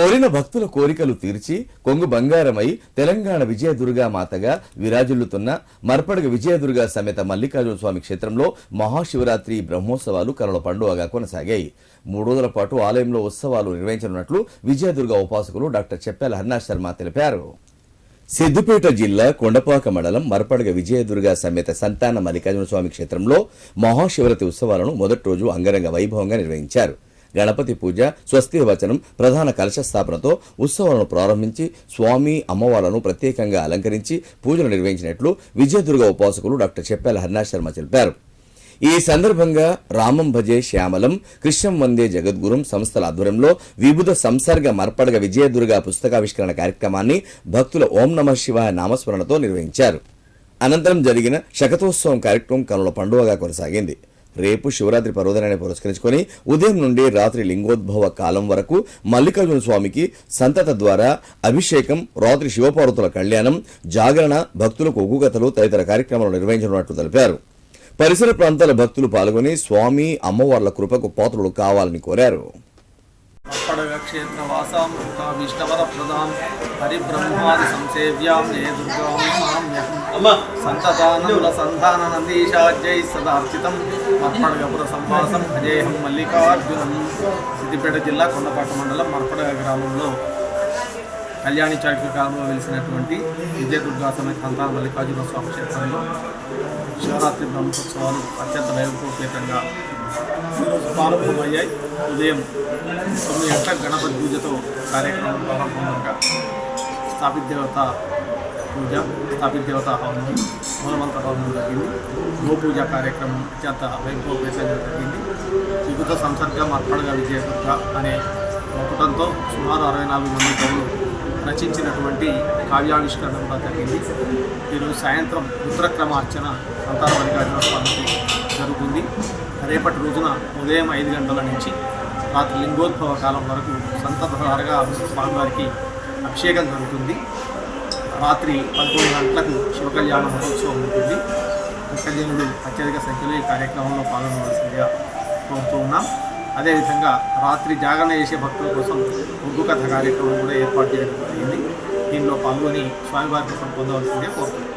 కోరిన భక్తుల కోరికలు తీర్చి కొంగు బంగారమై తెలంగాణ విజయదుర్గా మాతగా విరాజిల్లుతున్న మర్పడగ విజయదుర్గా సమేత మల్లికార్జున స్వామి క్షేత్రంలో మహాశివరాత్రి బ్రహ్మోత్సవాలు కనుల పండుగగా కొనసాగాయి. మూడు రోజుల పాటు ఆలయంలో ఉత్సవాలు నిర్వహించనున్నట్లు విజయదుర్గ ఉపాసకులు డాక్టర్ చెప్పేల హర్నాథ్ శర్మ తెలిపారు. సిద్దిపేట జిల్లా కొండపాక మండలం మరపడగ విజయదుర్గ సమేత సంతాన మల్లికార్జున స్వామి క్షేత్రంలో మహాశివరాత్రి ఉత్సవాలను మొదటి రోజు అంగరంగ వైభవంగా నిర్వహించారు. గణపతి పూజ స్వస్తి వచనం ప్రధాన కలశ స్థాపనతో ఉత్సవాలను ప్రారంభించి స్వామి అమ్మవార్లను ప్రత్యేకంగా అలంకరించి పూజలు నిర్వహించినట్లు విజయదుర్గ ఉపాసకులు డాక్టర్ చెప్పాల హర్నాథ్ శర్మ తెలిపారు. ఈ సందర్భంగా రామం భజే శ్యామలం కృష్ణం వందే జగద్గురుం సంస్థల ఆధ్వర్యంలో వివిధ సంసర్గ మర్పడగ విజయదుర్గ పుస్తకావిష్కరణ కార్యక్రమాన్ని భక్తుల ఓం నమ శివాయ నామస్మరణతో నిర్వహించారు. అనంతరం జరిగిన శకతోత్సవం కార్యక్రమం కనుల పండుగగా కొనసాగింది. రేపు శివరాత్రి పర్వదినాన్ని పురస్కరించుకొని ఉదయం నుండి రాత్రి లింగోద్భవ కాలం వరకు మల్లికార్జున స్వామికి సంతత ద్వారా అభిషేకం రాత్రి శివపార్వతుల కళ్యాణం జాగరణ భక్తులకు ఒగ్గు కథలు తదితర కార్యక్రమాలు నిర్వహించనున్నట్లు తెలిపారు. పరిసర ప్రాంతాల భక్తులు పాల్గొని స్వామి అమ్మవార్ల కృపకు పాత్రులు కావాలని కోరారు. అప్పడగ క్షేత్రవాసాం సంసేవ్యాం జయ దుర్గాం మామ్యహం. సంతతానముల సంతాన సదార్చితం. మర్పడగపుర సంవాసం అజేహం మల్లికార్జునం. సిద్దిపేట జిల్లా కొండపాట మండలం మర్పడగ గ్రామంలో కళ్యాణి చాటిక కాలంలో వెలిసినటువంటి విజయదుర్గా సమేత సంతాన మల్లికార్జున స్వామి క్షేత్రంలో శివరాత్రి బ్రహ్మోత్సవాలు అత్యంత వైభవపేతంగా ప్రారంభమయ్యాయి. ఉదయం తొమ్మిది గంటల గణపతి పూజతో కార్యక్రమం ప్రారంభంగా స్థాపిత దేవత పూజ స్థాపిత దేవత హవనం మూలమంత హవనం జరిగింది. గోపూజ కార్యక్రమం అత్యంత వైభవపేతంగా జరిగింది. వివిధ సంసర్గం మర్పడగా విజయదుర్గ అనే ఒకటంతో సుమారు అరవై నాలుగు మంది కవులు రచించినటువంటి కావ్యావిష్కరణ కూడా జరిగింది. ఈరోజు సాయంత్రం రుద్రక్రమార్చన సంతాన మల్లికార్జున స్వామికి జరుగుతుంది. రేపటి రోజున ఉదయం ఐదు గంటల నుంచి రాత్రి లింగోద్భవ కాలం వరకు సంతధారగా స్వామివారికి అభిషేకం జరుగుతుంది. రాత్రి పదకొండు గంటలకు శివకళ్యాణ మహోత్సవం ఉంటుంది. భక్తజనులు అత్యధిక సంఖ్యలో ఈ కార్యక్రమంలో పాల్గొనవలసిందిగా కోరుతూ ఉన్నాం. అదేవిధంగా రాత్రి జాగరణ చేసే భక్తుల కోసం ముగ్గు కథ కార్యక్రమం కూడా ఏర్పాటు చేయడం జరిగింది. దీనిలో పాల్గొని స్వామివారి కోసం పొందవలసిందే కోరుతున్నాం.